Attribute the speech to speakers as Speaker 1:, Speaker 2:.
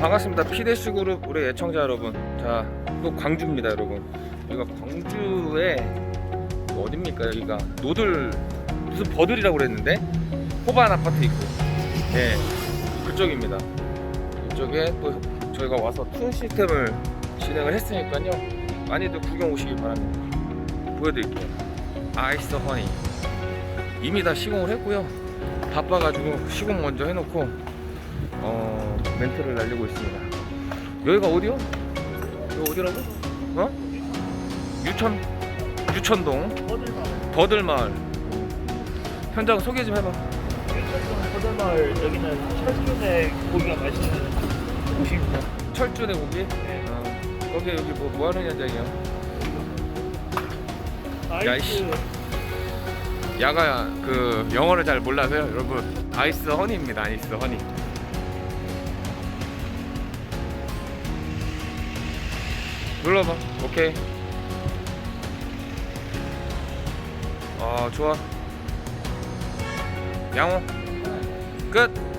Speaker 1: 반갑습니다. 피데시 그룹 우리 애청자 여러분. 자, 또 광주입니다, 여러분. 여기가 광주에 뭐 어딥니까? 여기가 노들 무슨 버들이라고 그랬는데 호반 아파트 있고, 예, 그쪽입니다. 이쪽에 또 저희가 와서 툰 시스템을 진행을 했으니까요. 많이들 구경 오시기 바랍니다. 보여드릴게요. 아이스 허니 이미 다 시공을 했고요. 바빠가지고 시공 먼저 해놓고 어 멘트를 날리고 있습니다. 여기가 어디요? 여기 어디라고? 어? 유천 유천동 버들마을 현장 소개 좀 해봐.
Speaker 2: 호들마을 여기는 철쭉의 고기가 맛있는 곳입니다.
Speaker 1: 철준의 고기.
Speaker 2: 네.
Speaker 1: 어, 거기 여기 뭐, 뭐 하는 현장이야? 야이씨. 야가 그 영어를 잘 몰라서요, 여러분. 아이스 허니입니다, 아이스 허니. 눌러봐. 오케이. 아 좋아. 양호. 끝.